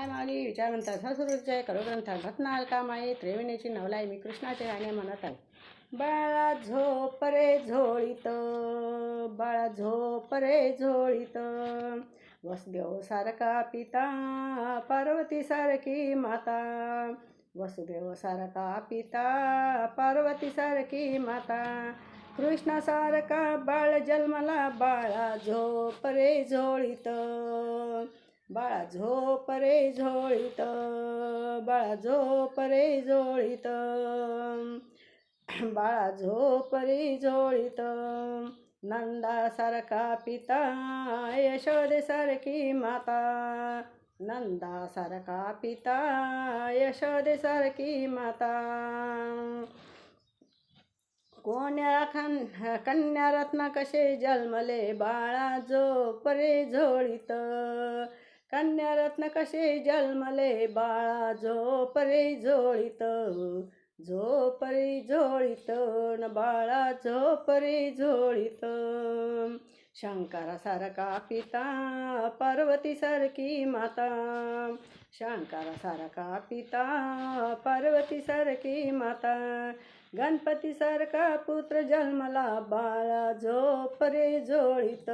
माय माऊली म्हणतात सहस्रुजय करोग्रंथा घटना अलकामाई त्रिवेणीची नवलाई मी कृष्णाचे गाणे म्हणत आहे. बाळा झोप रे झोळीत बाळा झोप रे झोळीत. वसुदेव सारखा पिता पार्वती सारखी माता. वसुदेव सारखा पिता पार्वती सारखी माता. कृष्णासारखा बाळ जन्मला बाळा झोप रे झोळीत. बाळा झोप रे झोळीत बाळा झोप रे झोळीत. बाळा झोप रे झोळीत नंदासारखा पिता यशोदेसारखी माता. नंदासारखा पिता यशोदेसारखी माता. कोण्या खन कन्या रत्न कसे जन्मले? बाळा झोप रे झोळीत. कन्यारत्न कसे जन्मले बाळा? झोप रे झोळीत झोप रे झोळीत न बाळा झोपरे झोळीत शंकरासारखा पिता पार्वतीसारखी माता. शंकरासारखा पिता पार्वतीसारखी माता. गणपतीसारखा पुत्र जन्मला बाळा झोप रे झोळीत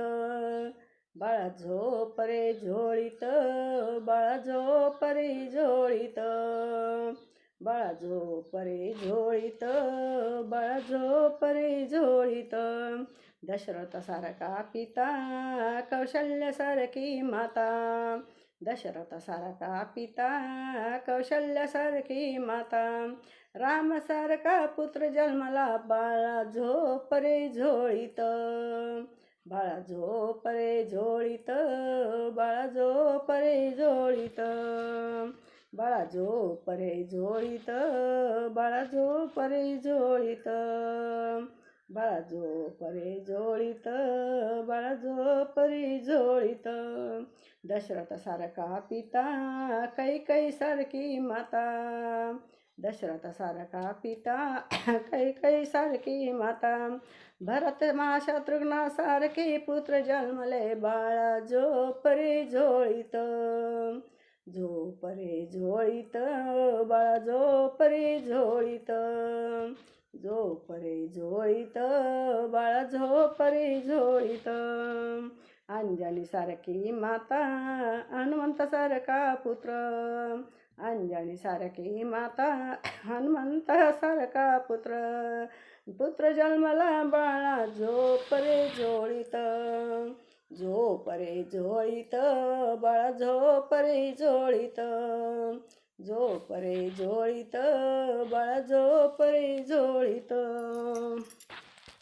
बाळा झोप रे झोळीत बाळा झोप रे झोळीत. बाळा झोप रे झोळीत बाळा झोप रे झोळीत दशरथासारखा पिता कौशल्यासारखी माता. दशरथासारखा पिता कौशल्यासारखी माता. रामसारखा पुत्र जन्मला बाळा झोप रे झोळीत. बाळा झोप रे झोळीत बाळा झोप रे झोळीत. बाळा झोप रे झोळीत बाळा झोप रे झोळीत. बाळा झोप रे झोळीत बाळा झोप रे झोळीत दशरथासारखा पिता कैकई सारखी माता. दशरथासारखा पिता कैकई सारखी माता. भरत मा शत्रुघ्नासारखे पुत्र जन्मले बाळा झोप रे झोळीत. झोप परे झोळीत बाळा जो परे झोळीत. जो परे झोळीत बाळा झोप रे झोळीत अंजनीसारखी माता हनुमंत सारखा पुत्र. अंजनीसारखी माता हनुमंतासारखा पुत्र. पुत्र जन्मला बाळा झोप रे झोळीत. झोप रे झोळीत बाळा झोप रे झोळीत. झोप रे झोळीत बाळा झोप रे झोळीत.